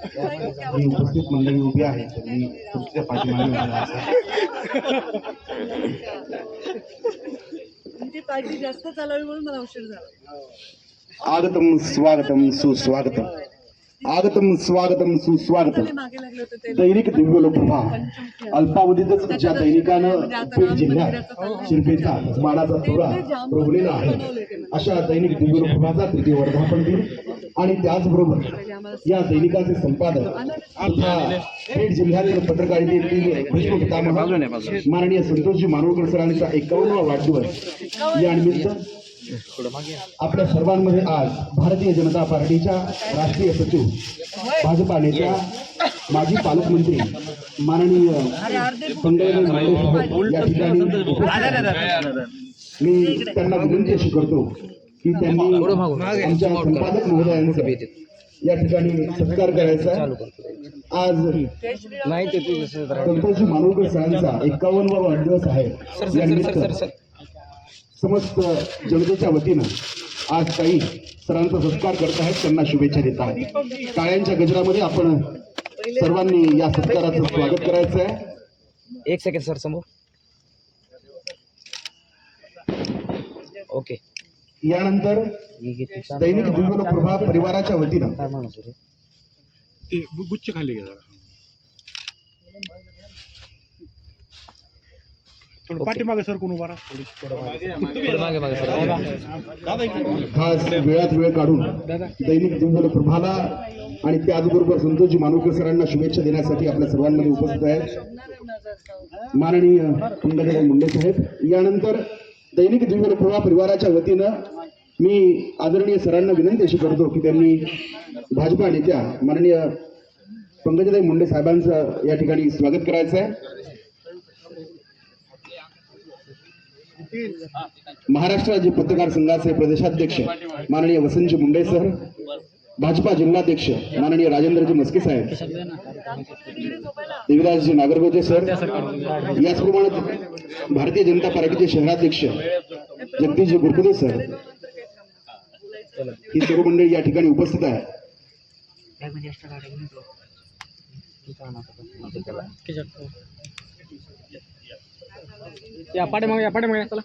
ही उपस्थित मंडळी उभी आहे तर मी खुर्चीच्या पाठीमागे उभा आहे. ती पार्टी जास्त चालावी म्हणून मला उशीर झाला. आगतम स्वागतम सुस्वागतम. आगतम स्वागतम सुस्वागतम. दैनिक दिव्य लोकप्रभा अल्पावधीतच ज्या दैनिकानं बीड जिल्ह्यात शिरपेचा मानाचा थोडा रोवलेला आहे. अशा दैनिक दिव्य लोकप्रभाचा तृतीय वर्धापन दिन. आणि त्याचबरोबर या दैनिकाचे संपादक जिल्ह्यातील पत्रकारितेतील माननीय संतोषजी मानवकर सरांचा एकावन्नवा वाढदिवस. या निमित्त आपल्या सर्वांमध्ये आज भारतीय जनता पार्टीच्या राष्ट्रीय सचिव भाजपा नेत्या माजी पालकमंत्री माननीय या ठिकाणी मी त्यांना विनंती अशी करतो की त्यांनी आमच्या संपादक महोदयांचा या ठिकाणी सत्कार करायचा. आज संतोषजी मानवकर सरांचा एकावन्नवा वाढदिवस आहे. समस्त जनतेच्या वतीनं आज काही सरांचा सत्कार करत आहेत त्यांना शुभेच्छा देत आहेत. टाळ्यांच्या गजरामध्ये आपण सर्वांनी या सत्काराचं स्वागत करायचं आहे एक सेकंड सर समोर. ओके. यानंतर दैनिक दिव्य प्रभा परिवाराच्या वतीनं. गुच्छ खाली पाठीमागे सर कोण उभा सर. खास वेळात वेळ काढून दैनिक दिव्य प्रभाला आणि त्याचबरोबर संतोषजी मानवकर सरांना शुभेच्छा देण्यासाठी आपल्या सर्वांमध्ये उपस्थित आहेत. माननीय मुंडे साहेब. यानंतर दैनिक दिव्य परिवाराच्या वतीनं मी आदरणीय सरांना विनंती अशी करतो की त्यांनी भाजपा नेत्या माननीय पंकजाताई मुंडे साहेबांचं या ठिकाणी स्वागत करायचं आहे महाराष्ट्र राज्य पत्रकार संघाचे प्रदेशाध्यक्ष माननीय वसंतजी मुंडे सर भाजपा जिल्हाध्यक्ष माननीय राजेंद्रजी मस्के साहेब देविराजजी नागरगोजे सर याचप्रमाणे भारतीय जनता पार्टीचे शहराध्यक्ष जगदीशजी गुरकुदे सर ही सर्व मंडळी या ठिकाणी उपस्थित आहे या या पाठीमागे चला.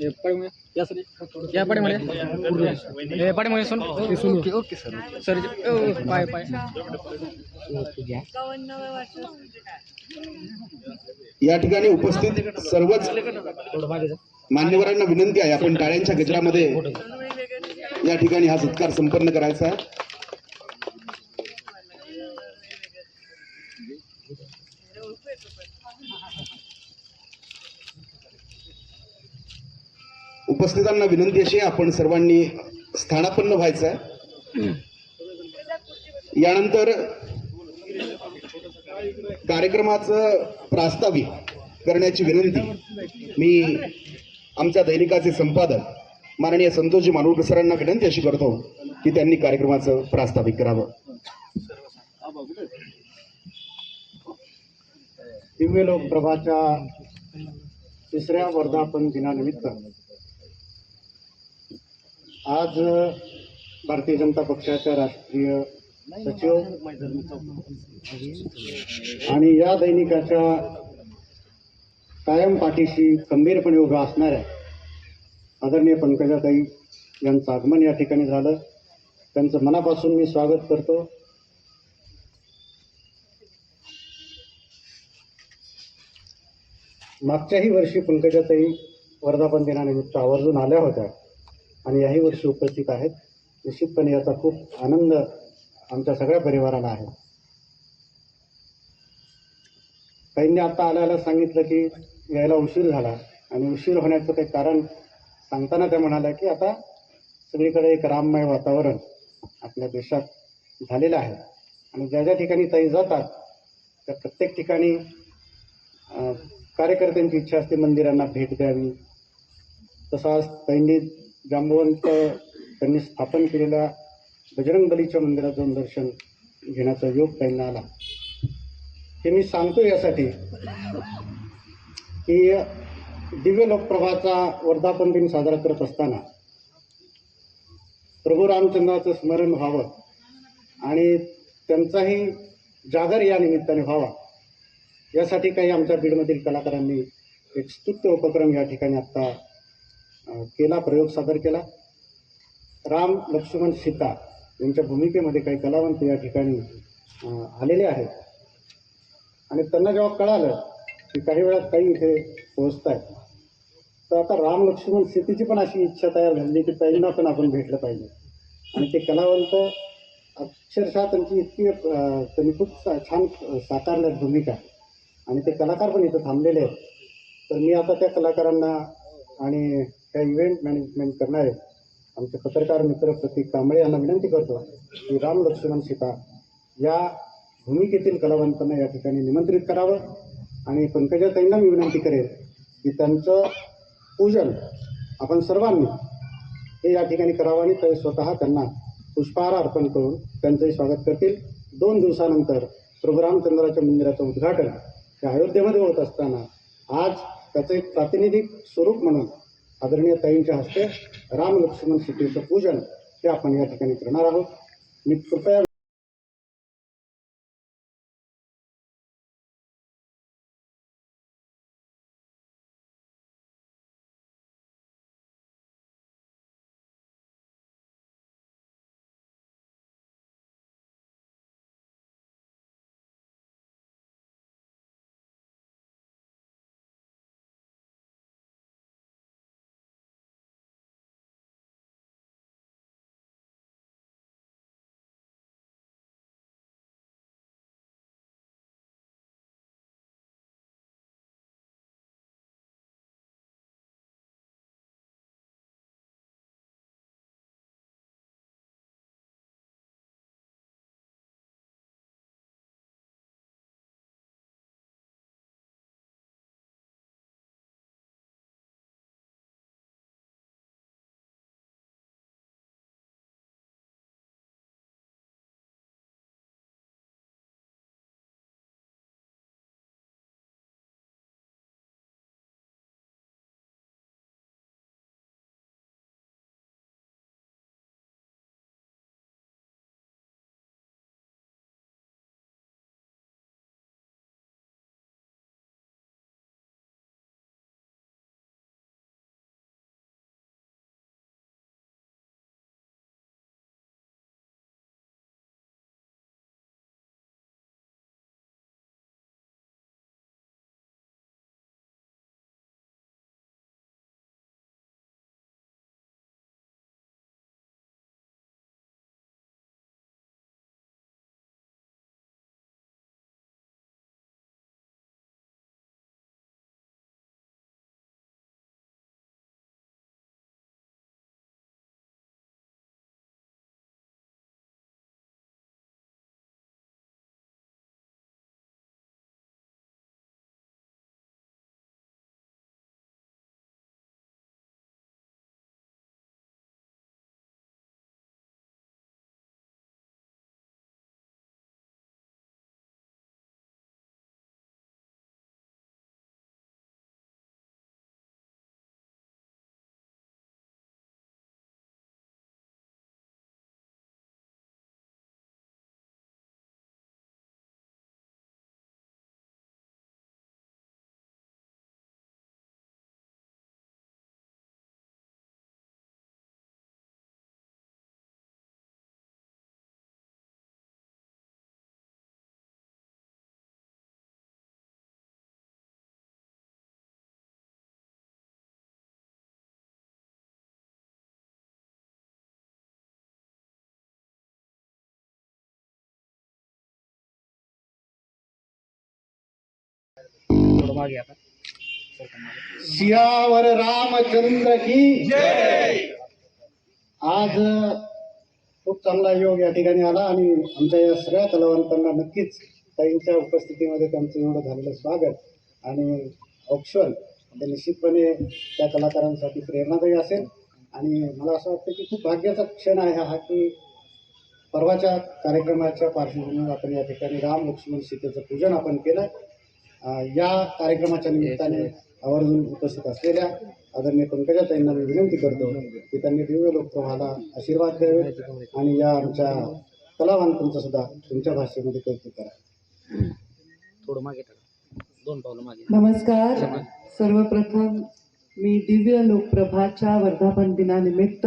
या पाठीमागे या. सर. या पाठीमागे पाठीमागे सोन. Okay okay sir. सर पाय पाय. एकावन्नाव्या वाढदिवस या ठिकाणी उपस्थित सर्वच थोडं मागे जा मान्यवरांना विनंती आहे. आपण टाळ्यांच्या गजरामध्ये या ठिकाणी हा सत्कार संपन्न करायचा आहे. उपस्थितांना विनंती अशी आपण सर्वांनी स्थानापन्न व्हायचं आहे. यानंतर कार्यक्रमाचं प्रास्ताविक करण्याची विनंती मी आमच्या दैनिकाचे संपादक माननीय संतोषजी मानुळकर सरांना विनंती अशी करतो की त्यांनी कार्यक्रमाचं प्रास्ताविक करावं. दिव्य लोकप्रभाच्या तिसऱ्या वर्धापन दिनानिमित्त आज भारतीय जनता पक्षाच्या राष्ट्रीय सचिव आणि या दैनिकाच्या कायम पाठीशी खंबीरपणे उभा असणाऱ्या आदरणीय पंकजाताई यांचं आगमन या ठिकाणी झालं. त्यांचं मनापासून मी स्वागत करतो. मागच्याही वर्षी पंकजाताई वर्धापन दिनानिमित्त आवर्जून आल्या होत्या. आणि याही वर्षी उपस्थित आहेत. निश्चितपणे याचा खूप आनंद आमच्या सगळ्या परिवाराला आहे. काहींनी आता आल्याला सांगितलं की यायला उशीर झाला आणि उशीर होण्याचं काही कारण सांगताना त्या म्हणाल्या की आता सगळीकडे एक राममय वातावरण आपल्या देशात झालेलं आहे. आणि ज्या ज्या ठिकाणी ताई जातात त्या प्रत्येक ठिकाणी कार्यकर्त्यांची इच्छा असते मंदिरांना भेट द्यावी. तसाच ताईंनी जांबवंत त्यांनी स्थापन केलेल्या बजरंग बलीच्या मंदिरात जाऊन दर्शन घेण्याचा योग त्यांना आला. हे मी सांगतो यासाठी की दिव्य लोकप्रभाचा वर्धापन दिन साजरा करत असताना प्रभू रामचंद्राचं स्मरण व्हावं आणि त्यांचाही जागर या निमित्ताने व्हावा. यासाठी काही आमच्या बीडमधील कलाकारांनी एक स्तुत्य उपक्रम या ठिकाणी आत्ता केला प्रयोग सादर केला. राम लक्ष्मण सीता यांच्या भूमिकेमध्ये काही कलावंत या ठिकाणी आलेले आहेत. आणि त्यांना जेव्हा कळालं की काही वेळात काही इथे पोहोचत आहेत तर आता राम लक्ष्मण सीतेची पण अशी इच्छा तयार झाली की त्यांना पण आपण भेटलं पाहिजे. आणि ते कलावंत अक्षरशः त्यांची इतकी त्यांनी खूप सा- छान साकारल्यात भूमिका. आणि ते कलाकार पण इथं थांबलेले आहेत. तर मी आता त्या कलाकारांना आणि त्या इव्हेंट मॅनेजमेंट करणारे आमचे पत्रकार मित्र प्रतीक कांबळे यांना विनंती करतो की राम लक्ष्मण सीता या भूमिकेतील कलावंतांना या ठिकाणी निमंत्रित करावं. आणि पंकजाताईंना मी विनंती करेल की त्यांचं पूजन आपण सर्वांनी हे या ठिकाणी करावं आणि ते स्वतः त्यांना पुष्पहार अर्पण करून त्यांचंही स्वागत करतील. दोन दिवसानंतर प्रभू रामचंद्राच्या मंदिराचं उद्घाटन हे अयोध्येमध्ये होत असताना आज त्याचं एक प्रातिनिधिक स्वरूप म्हणून आदरणीय ताईंच्या हस्ते राम लक्ष्मण सीतेचं पूजन ते आपण या ठिकाणी करणार आहोत. मी कृपया मागे आता. सियावर रामचंद्र की आज खूप चांगला योग या ठिकाणी आला आणि आमच्या या सगळ्या कलावंतांना नक्कीच ताईंच्या उपस्थितीमध्ये त्यांचं एवढं झालेलं स्वागत आणि औक्षण म्हणजे निश्चितपणे त्या कलाकारांसाठी प्रेरणादायी असेल. आणि मला असं वाटतं की खूप भाग्याचा क्षण आहे हा की परवाच्या कार्यक्रमाच्या पार्श्वभूमीवर आपण या ठिकाणी राम लक्ष्मण सीतेचं पूजन आपण केलं. या कार्यक्रमाच्या निमित्ताने आवर्जून उपस्थित असलेल्या आदरणीय पंकजाताईंना मी विनंती करतो की त्यांनी दिव्य लोकप्रभाला आशीर्वाद द्यावे आणि या आमच्या कलावंतांचं सुद्धा तुमच्या भाषेमध्ये कौतुक करा. थोडं मागे टाका. दोन पावलं मागे. नमस्कार. सर्वप्रथम मी दिव्य लोकप्रभाच्या वर्धापन दिनानिमित्त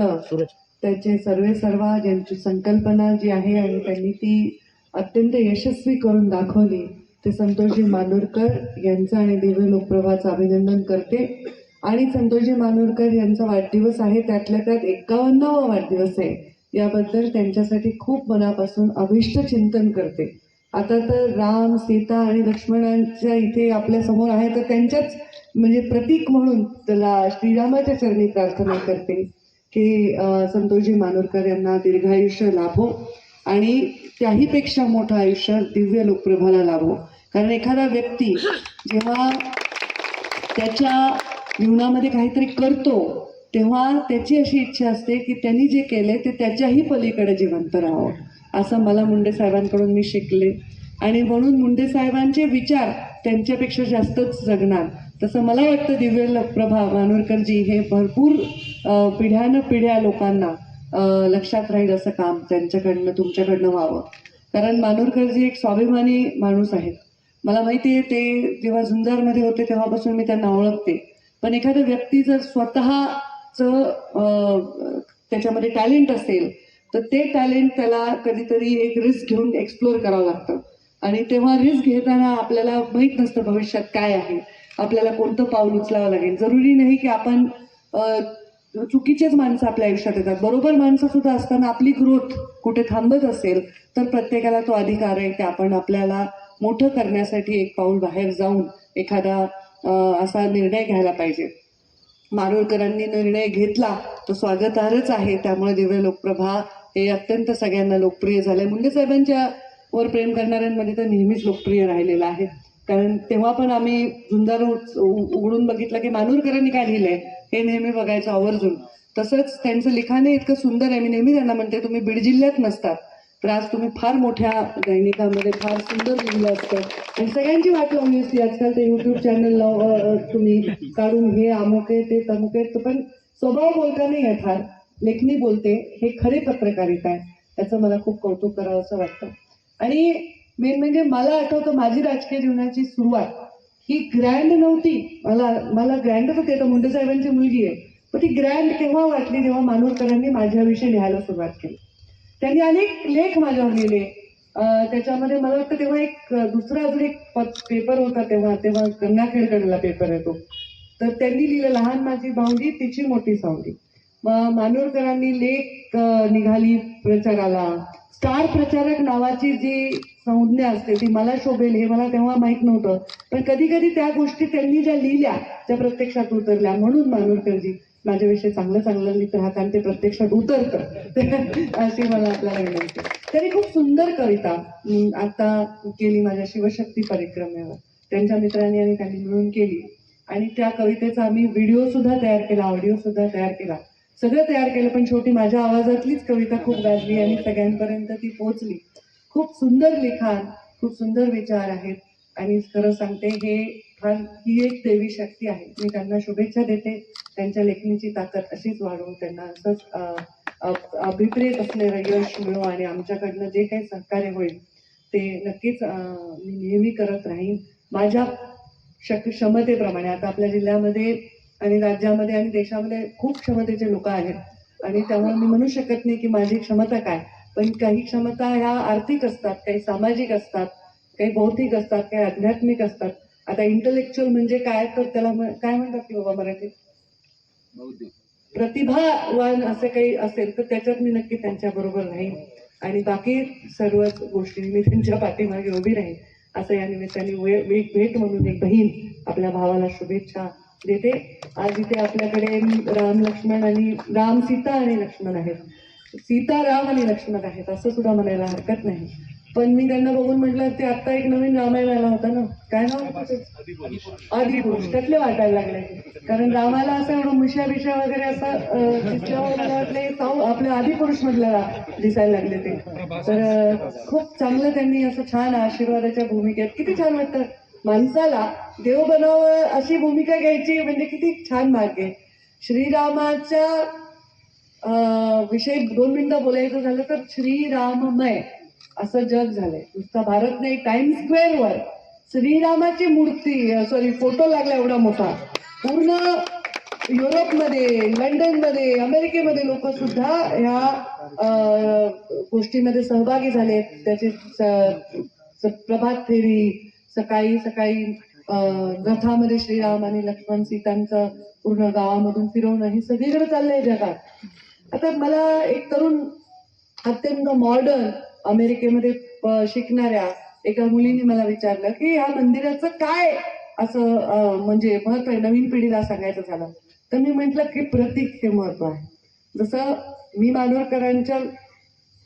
त्याचे सर्वे सर्वा ज्यांची संकल्पना जी आहे आणि त्यांनी ती अत्यंत यशस्वी करून दाखवली ते संतोषजी मानूरकर यांचं आणि दिव्य लोकप्रभाचं अभिनंदन करते. आणि संतोषजी मानूरकर यांचा वाढदिवस आहे त्यातल्या त्यात एकावन्नावा वाढदिवस आहे. याबद्दल त्यांच्यासाठी खूप मनापासून अभिष्ट चिंतन करते. आता तर राम सीता आणि लक्ष्मणांच्या इथे आपल्यासमोर आहे तर त्यांच्याच म्हणजे प्रतीक म्हणून त्याला श्रीरामाच्या चरणी प्रार्थना करते की संतोषजी मानोरकर यांना दीर्घायुष्य लाभो. आणि त्याहीपेक्षा मोठं आयुष्य दिव्य लोकप्रभाला लाभो. कारण एखादा व्यक्ती जेव्हा त्याच्या जीवनामध्ये काहीतरी करतो तेव्हा त्याची अशी इच्छा असते की त्यांनी जे केले ते त्याच्याही पलीकडे जिवंत राहावं. असं मला मुंडे साहेबांकडून मी शिकले. आणि म्हणून मुंडे साहेबांचे विचार त्यांच्यापेक्षा जास्तच जगणार. तसं मला वाटतं दिव्य लोकप्रभा प्रभा हे भरपूर पिढ्यानं पिढ्या लोकांना लक्षात राहील असं काम त्यांच्याकडनं तुमच्याकडनं व्हावं. कारण मानोरकरजी एक स्वाभिमानी माणूस आहेत. मला माहिती आहे ते जेव्हा झुंजारमध्ये होते तेव्हापासून मी त्यांना ओळखते. पण एखादा व्यक्ती जर स्वतःचं त्याच्यामध्ये टॅलेंट असेल तर ते टॅलेंट त्याला कधीतरी एक रिस्क घेऊन एक्सप्लोअर करावं लागतं. आणि तेव्हा रिस्क घेताना आपल्याला माहीत नसतं भविष्यात काय आहे. आपल्याला कोणतं पाऊल उचलावं लागेल. जरुरी नाही की आपण चुकीचेच माणसं आपल्या आयुष्यात येतात. बरोबर माणसं सुद्धा असताना आपली ग्रोथ कुठे थांबत असेल तर प्रत्येकाला तो अधिकार आहे की आपण आपल्याला मोठं करण्यासाठी एक पाऊल बाहेर जाऊन एखादा असा निर्णय घ्यायला पाहिजे. मारोळकरांनी निर्णय घेतला तो स्वागतार्हच आहे. त्यामुळे दिव्य लोकप्रभा हे अत्यंत सगळ्यांना लोकप्रिय झाले. मुंडे साहेबांच्या वर प्रेम करणाऱ्यांमध्ये तर नेहमीच लोकप्रिय राहिलेलं आहे. कारण तेव्हा पण आम्ही झुंजार उ- उघडून बघितलं की मानूरकरांनी काय लिहिलंय? हे नेहमी बघायचं आवर्जून. तसंच त्यांचं लिखाणे इतकं सुंदर आहे. मी नेहमी त्यांना म्हणते तुम्ही बीड जिल्ह्यात नसतात तर आज तुम्ही फार मोठ्या दैनिकामध्ये फार सुंदर लिहिलं असतं. आणि सगळ्यांची वाट लावली असती. आजकाल ते युट्यूब चॅनल तुम्ही काढून हे अमुक आहे ते तमुक आहे तर पण स्वभाव बोलता नाही आहे फार. लेखणी बोलते. हे खरे पत्रकारिता आहे. त्याचं मला खूप कौतुक करावं असं वाटतं. आणि मेन म्हणजे मला आठवतं माझी राजकीय जीवनाची सुरुवात. ही ग्रँड नव्हती. मला मला ग्रँडच होते तर मुंडे साहेबांची मुलगी आहे. पण ती ग्रँड केव्हा वाटली जेव्हा मानोरकरांनी माझ्याविषयी लिहायला सुरुवात केली? त्यांनी अनेक लेख माझ्यावर लिहिले. त्याच्यामध्ये मला वाटतं तेव्हा एक दुसरा अजून एक पेपर होता तेव्हा तेव्हा गंगाखेडकरला पेपर येतो. तर त्यांनी लिहिलं लहान माझी भावली तिची मोठी सावली मग मानोरकरांनी लेख निघाली प्रचाराला. स्टार प्रचारक नावाची जी संज्ञा असते ती मला शोभेल हे मला तेव्हा माहीत नव्हतं. पण कधी कधी त्या गोष्टी त्यांनी ज्या लिहिल्या त्या प्रत्यक्षात उतरल्या. म्हणून मानोरकरजी माझ्याविषयी चांगलं चांगलं लिहित राहत आणि ते प्रत्यक्षात उतरतं. अशी मला आपल्याला विनंती. त्यांनी खूप सुंदर कविता आता केली माझ्या शिवशक्ती परिक्रमेवर. त्यांच्या मित्रांनी आणि त्यांनी मिळून केली. आणि त्या कवितेचा आम्ही व्हिडिओ सुद्धा तयार केला ऑडिओ सुद्धा तयार केला. सगळं तयार केलं पण शेवटी माझ्या आवाजातलीच कविता खूप गाजली आणि सगळ्यांपर्यंत ती पोहोचली. खूप सुंदर लिखाण खूप सुंदर विचार आहेत. आणि खरं सांगते हे फार ही एक देवी शक्ती आहे. मी त्यांना शुभेच्छा देते. त्यांच्या लेखणीची ताकद अशीच वाढवून त्यांना असंच अ- अभिप्रेत असलेलं यश मिळो आणि आमच्याकडनं जे काही सहकार्य होईल ते नक्कीच मी नेहमी करत राहीन. माझ्या शक क्षमतेप्रमाणे आता आपल्या जिल्ह्यामध्ये आणि राज्यामध्ये आणि देशामध्ये खूप क्षमतेचे लोक आहेत. आणि त्यामुळे मी म्हणू शकत नाही की माझी क्षमता काय. पण काही क्षमता ह्या आर्थिक असतात काही सामाजिक असतात काही बौद्धिक असतात काही आध्यात्मिक असतात. आता इंटलेक्च्युअल म्हणजे काय? तर त्याला काय म्हणतात की बाबा मराठीत? प्रतिभावान असे काही असेल तर त्याच्यात मी नक्की त्यांच्या बरोबर राहीन. आणि बाकी सर्वच गोष्टी मी त्यांच्या पाठीमागे उभी राहीन असं या निमित्ताने भेट म्हणून एक बहीण आपल्या भावाला शुभेच्छा देते. आज इथे आपल्याकडे राम लक्ष्मण आणि राम सीता आणि लक्ष्मण आहेत. सीता राम आणि लक्ष्मण आहेत असं सुद्धा म्हणायला हरकत नाही. पण मी त्यांना बघून म्हटलं ते आता एक नवीन रामायण आला होता ना? काय नाव? आदिपुरुष त्यातले वाटायला लागले. कारण रामाला असं एवढं मुशा बिशा वगैरे असं अं, दिसल्यावर मला वाटलं साऊ आपल्या आदिपुरुष मधल्या दिसायला लागले ते. तर खूप चांगलं त्यांनी असं छान आशीर्वादाच्या भूमिकेत किती छान वाटतं. माणसाला देव बनावं अशी भूमिका घ्यायची म्हणजे किती छान मार्ग आहे. श्रीरामाच्या विषयी दोन मिनिटं बोलायचं झालं तर श्रीराममय असं जग झालंय. नुसता भारत नाही टाइम स्क्वेअरवर श्रीरामाची मूर्ती सॉरी फोटो लागला एवढा मोठा. पूर्ण युरोपमध्ये लंडनमध्ये अमेरिकेमध्ये लोक सुद्धा ह्या गोष्टीमध्ये सहभागी झाले. त्याची प्रभात फेरी सकाळी सकाळी रथामध्ये श्रीराम आणि लक्ष्मण सीतांचं पूर्ण गावामधून फिरवणं हे सगळीकडे चाललंय जगात. आता मला एक तरुण अत्यंत मॉडर्न अमेरिकेमध्ये शिकणाऱ्या एका मुलीने मला विचारलं की ह्या मंदिराचं काय असं म्हणजे महत्त्व आहे? नवीन पिढीला सांगायचं झालं. तर मी म्हटलं की प्रतीक हे महत्त्व आहे. जसं मी मानवकरांच्या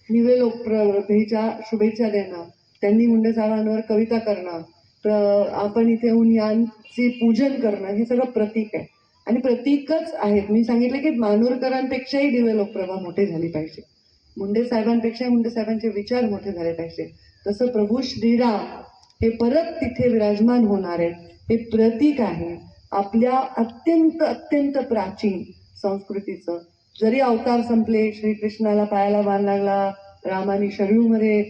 निवे लोकप्रभेच्या शुभेच्छा देणं त्यांनी मुंडे साहेबांवर कविता करणं तर आपण इथे येऊन यांचे पूजन करणं हे सगळं प्रतीक आहे. आणि प्रतीकच आहेत. मी सांगितलं की मानोरकरांपेक्षाही दिवे लोकप्रभा मोठे झाली पाहिजे. मुंडे साहेबांपेक्षा मुंडे साहेबांचे विचार मोठे झाले पाहिजे. तसं प्रभू श्रीराम हे परत तिथे विराजमान होणार आहेत. हे प्रतीक आहे. आपल्या अत्यंत अत्यंत प्राचीन संस्कृतीचं. जरी अवतार संपले श्रीकृष्णाला पायाला बाण लागला रामाने शरीरमध्ये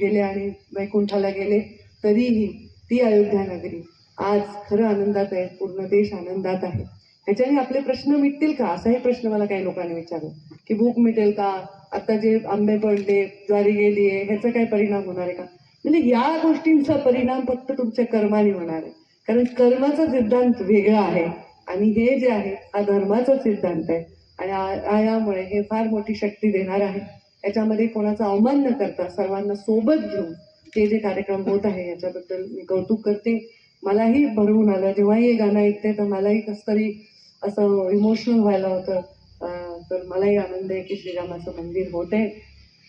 गेले आणि वैकुंठाला गेले तरीही ती अयोध्या नगरी आज खरं आनंदात आहे पूर्ण देश आनंदात आहे. ह्याच्याने आपले प्रश्न मिटतील का? असाही प्रश्न मला काही लोकांनी विचारला. की भूक मिटेल का? आता जे आंबे पडले ज्वारी गेली आहे ह्याचा काय परिणाम होणार आहे का? म्हणजे या गोष्टींचा परिणाम फक्त तुमच्या कर्माने होणार आहे. कारण कर्माचा सिद्धांत वेगळा आहे आणि हे जे आहे हा धर्माचा सिद्धांत आहे. आणि यामुळे हे फार मोठी शक्ती देणार आहे. याच्यामध्ये कोणाचा अवमान न करता सर्वांना सोबत घेऊन हे जे कार्यक्रम होत आहे याच्याबद्दल मी कौतुक करते. मलाही भरवून आलं. जेव्हाही हे गाणं ऐकते तर मलाही कसं तरी असं इमोशनल व्हायला होतं. तर मलाही आनंद आहे की श्रीरामाचं मंदिर होत. आहे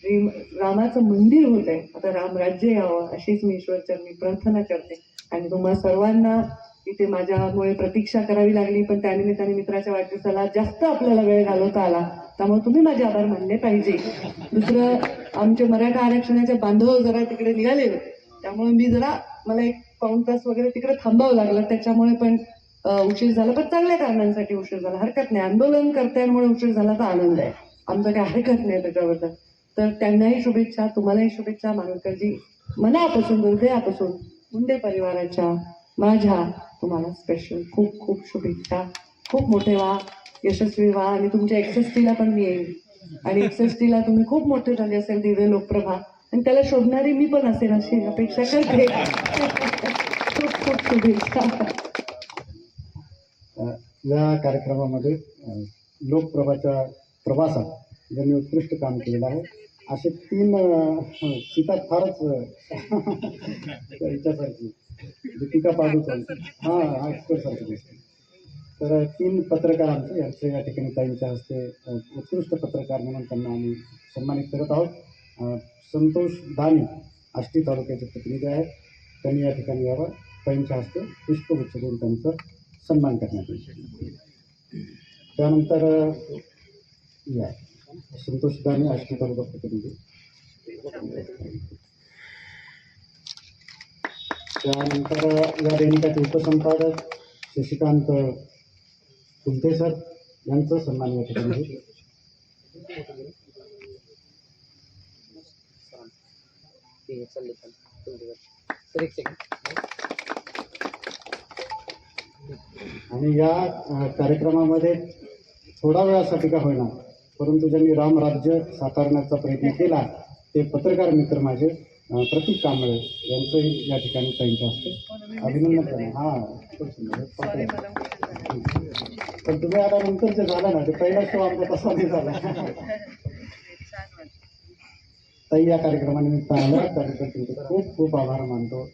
श्री रामाचं मंदिर होते. आहे आता रामराज्य यावं अशीच मी ईश्वरचरणी प्रार्थना करते. आणि तुम्हा सर्वांना इथे माझ्यामुळे प्रतीक्षा करावी लागली पण त्यानिमित्ताने मित्राच्या वाढदिवसाला जास्त आपल्याला वेळ घालवता आला. त्यामुळे तुम्ही माझे आभार मानले पाहिजे. दुसरं आमचे मराठा आरक्षणाचे बांधव जरा तिकडे निघाले होते. त्यामुळे मी जरा मला एक पाऊण तास वगैरे तिकडे थांबावं लागलं. त्याच्यामुळे पण उशीर झाला. पण चांगल्या कारणांसाठी उशीर झाला. हरकत नाही. आंदोलन करत्यांमुळे उशीर झाला तर आनंद आहे. आमचं काही हरकत नाही त्याच्याबद्दल. तर त्यांनाही शुभेच्छा तुम्हालाही शुभेच्छा. मानकरजी मनापासून हृदयापासून मुंडे परिवाराच्या माझ्या तुम्हाला स्पेशल खूप खूप शुभेच्छा. खूप मोठे व्हा यशस्वी व्हा. आणि तुमच्या एक्सेसटीला पण मी येईल आणि एक्सेसटीला तुम्ही खूप मोठे झाले असेल दिव्य लोकप्रभा. आणि त्याला शोधणारी मी पण असेल अशी अपेक्षा करते. शुभेच्छा. या कार्यक्रमामध्ये लोकप्रभाच्या प्रवासात ज्यांनी उत्कृष्ट काम केलेलं आहे असे तीन सीता फारच याच्यासारखी दीपिका पादुकोण. हां ॲक्टरसारखी दिसते तर तीन पत्रकार आमचे यांचे या ठिकाणी ताईंच्या हस्ते उत्कृष्ट पत्रकार म्हणून त्यांना आम्ही सन्मानित करत आहोत. संतोष दानी आष्टी तालुक्याचे प्रतिनिधी आहेत. त्यांनी या ठिकाणी यावं. ताईंच्या हस्ते पुष्पगुच्छ देऊन त्यांचं सन्मान करण्यात येईल. त्यानंतर या. संतोष दाने आष्टी तालुका प्रतिनिधी. त्यानंतर या दैनिकाचे उपसंपादक शशिकांत कुलते सर यांचं सन्मान या ठिकाणी होईल. आणि या कार्यक्रमामध्ये थोडा वेळासाठी का होईना परंतु ज्यांनी रामराज्य साकारण्याचा प्रयत्न केला ते पत्रकार मित्र माझे प्रतीक कांबळे यांचंही या ठिकाणी त्यांच्या हस्ते अभिनंदन हां. पण तुम्ही आता नंतर जे झालं ना ते पहिला शो आमचा तसा नाही झाला. ताई या कार्यक्रमानिमित्त आल्या त्याबद्दल तुमचे खूप खूप आभार मानतो.